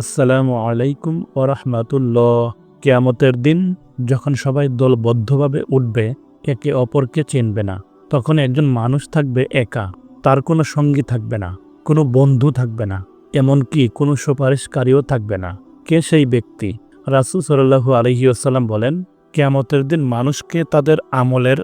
আসসালামু আলাইকুম ওরহমাতুল্লাহ কেয়ামতের দিন যখন সবাই দলবদ্ধভাবে উঠবে, একে অপরকে চিনবে না। তখন একজন মানুষ থাকবে একা, তার কোনো সঙ্গী থাকবে না, কোনো বন্ধু থাকবে না, এমনকি কোনো সুপারিশকারীও থাকবে না। কে সেই ব্যক্তি? রাসুল সাল্লাহু আলহিউসাল্লাম বলেন, কেয়ামতের দিন মানুষকে তাদের আমলের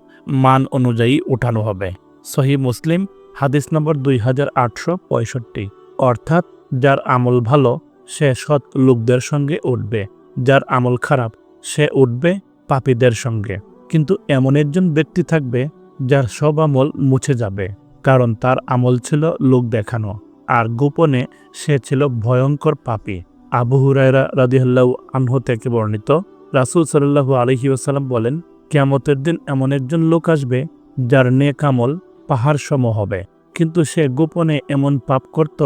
মান অনুযায়ী উঠানো হবে। সহি মুসলিম, হাদিস নম্বর দুই হাজার আটশো পঁয়ষট্টি। অর্থাৎ, যার আমল ভালো সে সৎ লোকদের সঙ্গে উঠবে, যার আমল খারাপ, সে উঠবে পাপীদের সঙ্গে। কিন্তু এমন একজন ব্যক্তি থাকবে, যার সব আমল মুছে যাবে, কারণ তার আমল ছিল লোক দেখানো, আর গোপনে সে ছিল ভয়ঙ্কর পাপী। আবু হুরায়রা রাদিহাল্লাহ আনহু থেকে বর্ণিত, রাসুল সাল্লাহু আলহি আসাল্লাম বলেন, কেয়ামতের দিন এমন একজন লোক আসবে, যার নেক আমল পাহাড় সম হবে। কিন্তু সে গোপনে এমন পাপ করত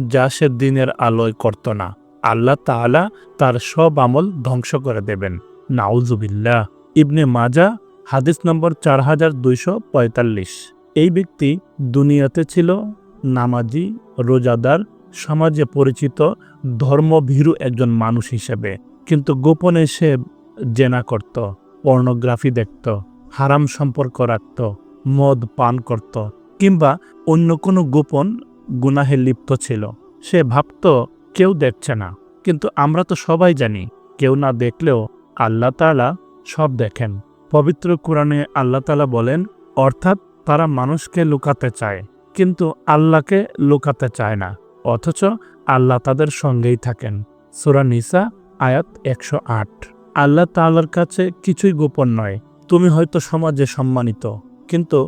যা সে দিনের আলোয় করত না। আল্লাহ তাআলা তার সব আমল ধ্বংস করে দেবেন। নাউজুবিল্লাহ। ইবনে মাজা, হাদিস নম্বর চার হাজার দুইশো পঁয়তাল্লিশ। এই ব্যক্তি দুনিয়াতে ছিল, নামাজি, রোজাদার, সমাজে পরিচিত, ধর্মভীরু একজন মানুষ হিসেবে। কিন্তু গোপনে সে জেনা করত, পর্নোগ্রাফি দেখত, হারাম সম্পর্ক রাখত, মদ পান করত, কিংবা অন্য কোনো গোপন গুনাহে লিপ্ত ছিল। সে ভাবত, কেউ দেখছে না। কিন্তু আমরা তো সবাই জানি, কেউ না দেখলেও আল্লাহ তালা সব দেখেন। পবিত্র কোরআনে আল্লাহ তালা বলেন, অর্থাৎ তারা মানুষকে লুকাতে চায়, কিন্তু আল্লাহকে লুকাতে চায় না, অথচ আল্লাহ তাদের সঙ্গেই থাকেন। সুরা নিসা, আয়াত একশো আট। আল্লাহ তাল্লার কাছে কিছুই গোপন নয়, তুমি হয়তো সমাজে সম্মানিত, কিন্তু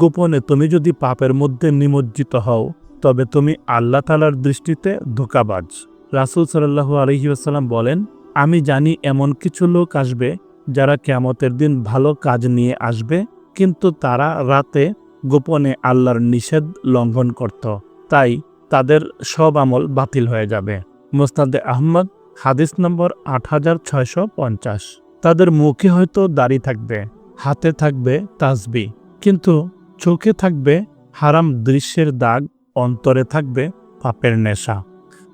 গোপনে তুমি যদি পাপের মধ্যে নিমজ্জিত হও তবে তুমি আল্লাহ তালার দৃষ্টিতে ধোকাবাজ। রাসুল সাল্লাহু আলহিউসাল্লাম বলেন, আমি জানি এমন কিছু লোক আসবে যারা কেয়ামতের দিন ভালো কাজ নিয়ে আসবে, কিন্তু তারা রাতে গোপনে আল্লাহর নিষেধ লঙ্ঘন করত। তাই তাদের সব আমল বাতিল হয়ে যাবে। মোস্তাদে আহমদ, হাদিস নম্বর আট হাজার ছয়শো পঞ্চাশ। তাদের মুখে হয়তো দাড়ি থাকবে, হাতে থাকবে তাসবি, কিন্তু চোখে থাকবে হারাম দৃশ্যের দাগ অন্তরে থাকবে পাপের নেশা।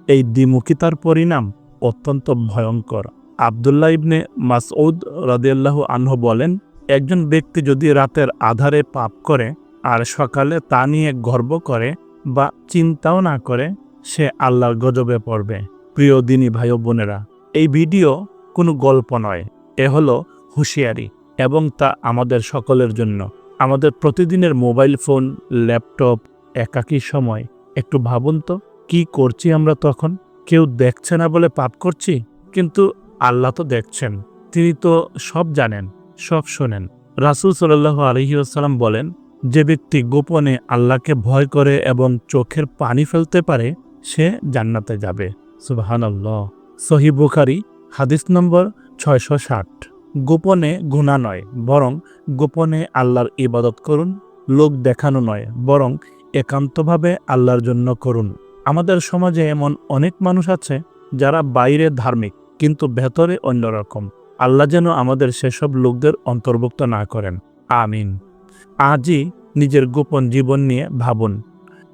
এই দ্বিমুখিতার পরিণাম অত্যন্ত ভয়ঙ্কর। আবদুল্লাহ ইবনে মাসউদ রদিয়াল্লাহ আনহু বলেন, একজন ব্যক্তি যদি রাতের আধারে পাপ করে আর সকালে তা নিয়ে গর্ব করে বা চিন্তাও না করে, সে আল্লাহর গজবে পড়বে। প্রিয় দিনী ভাই বোনেরা, এই ভিডিও কোনো গল্প নয়, এ হলো হুঁশিয়ারি এবং তা আমাদের সকলের জন্য। আমাদের প্রতিদিনের মোবাইল ফোন, ল্যাপটপ একাকী সময়। একটু ভাবুন তো, কি করছি আমরা তখন? কেউ দেখছে না বলে পাপ করছি? কিন্তু আল্লাহ তো দেখছেন। তিনি তো সব জানেন, সব শোনেন। রাসুল সাল্লাহ আলহিউসালাম বলেন, যে ব্যক্তি গোপনে আল্লাহকে ভয় করে এবং চোখের পানি ফেলতে পারে, সে জান্নাতে যাবে। সুবাহান আল্লাহ সহি বুখারি, হাদিস নম্বর ছয়শো ষাট। গোপনে গুণা নয়, বরং গোপনে আল্লাহর ইবাদত করুন, লোক দেখানো নয়, বরং একান্তভাবে আল্লাহর জন্য করুন। আমাদের সমাজে এমন অনেক মানুষ আছে যারা বাইরে ধার্মিক, কিন্তু ভেতরে অন্যরকম। আল্লাহ যেন আমাদের সেসব লোকদের অন্তর্ভুক্ত না করেন। আমিন। আজই নিজের গোপন জীবন নিয়ে ভাবুন।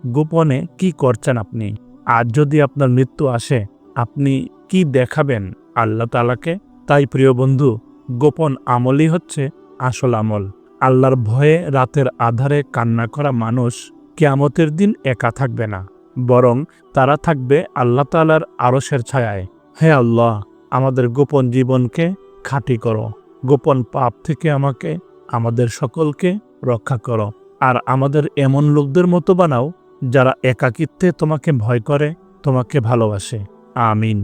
গোপনে কি করছেন আপনি? আজ যদি আপনার মৃত্যু আসে, আপনি কি দেখাবেন আল্লাহ তালাকে তাই প্রিয় বন্ধু, গোপন আমলই হচ্ছে আসল আমল। আল্লাহর ভয়ে রাতের আধারে কান্না করা মানুষ কেয়ামতের দিন একা থাকবে না, বরং তারা থাকবে আল্লাহ তালার আরসের ছায়ায়। হে আল্লাহ, আমাদের গোপন জীবনকে খাঁটি করো, গোপন পাপ থেকে আমাকে, আমাদের সকলকে রক্ষা করো। আর আমাদের এমন লোকদের মতো বানাও যারা একাকিত্বে তোমাকে ভয় করে, তোমাকে ভালোবাসে। আমিন।